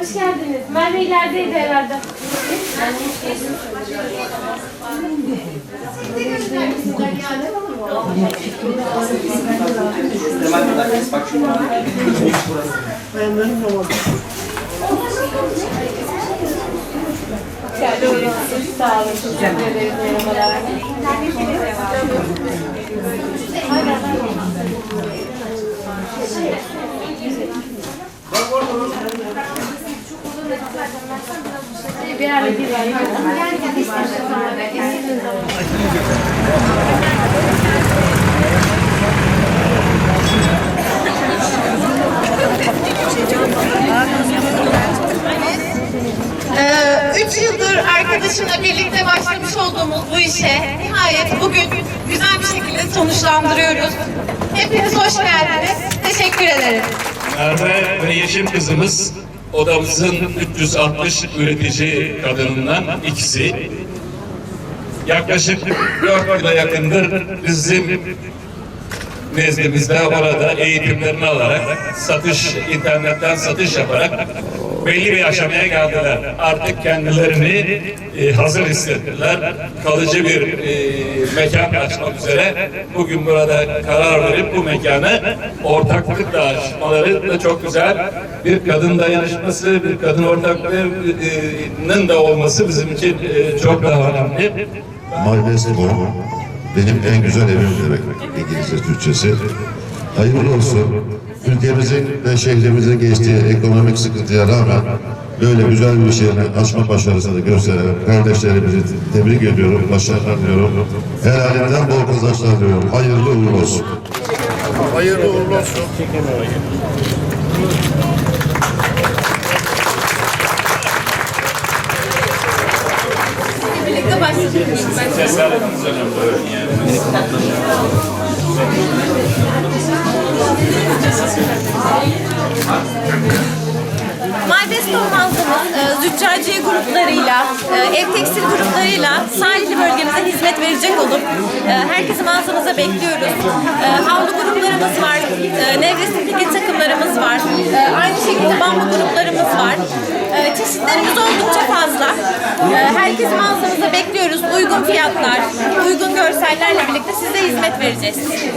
Hoş geldiniz. Merve ilerideydi herhalde. Olun. Teşekkür ederiz. Merhabalar. Ee, Üç yıldır arkadaşımla birlikte başlamış olduğumuz bu işe nihayet bugün güzel bir şekilde sonuçlandırıyoruz. Hepiniz hoş geldiniz. Teşekkür ederim. Merve ve Yeşim kızımız odamızın 360 üretici kadınından ikisi. Yaklaşık 4 yıla yakındır bizim nezdimizde orada eğitimlerini alarak satış, internetten satış yaparak belli bir aşamaya geldiler. Artık kendilerini e, hazır hissettiler. Kalıcı bir e, mekan açmak üzere bugün burada karar verip bu mekanı ortaklıkla açmaları da çok güzel. Bir kadın dayanışması, bir kadın ortaklığının da olması bizim için e, çok daha önemli. Best home, benim en güzel evim demek İngilizce Türkçesi. Hayırlı olsun. Ülkemizin ve şehrimizin geçtiği ekonomik sıkıntıya rağmen böyle güzel bir yerini açma başarısını gösteren kardeşlerimizi tebrik ediyorum, başarılar diliyorum. Helalinden bol kazançlar diliyorum. Hayırlı uğurlu olsun. Hayırlı uğurlu olsun. Birlikte başlayalım. Cesaretiniz önemli yani. Malbeston mağazamız e, züccaciye gruplarıyla, e, ev tekstil gruplarıyla sahilli bölgemize hizmet verecek olup e, herkesi mağazamıza bekliyoruz. Havlu gruplarımız var, e, nevresim pike takımlarımız var, aynı şekilde bambu gruplarımız var. Çeşitlerimiz oldukça fazla. Herkesi mağazamıza bekliyoruz. Uygun fiyatlar, uygun görsellerle birlikte size hizmet vereceğiz.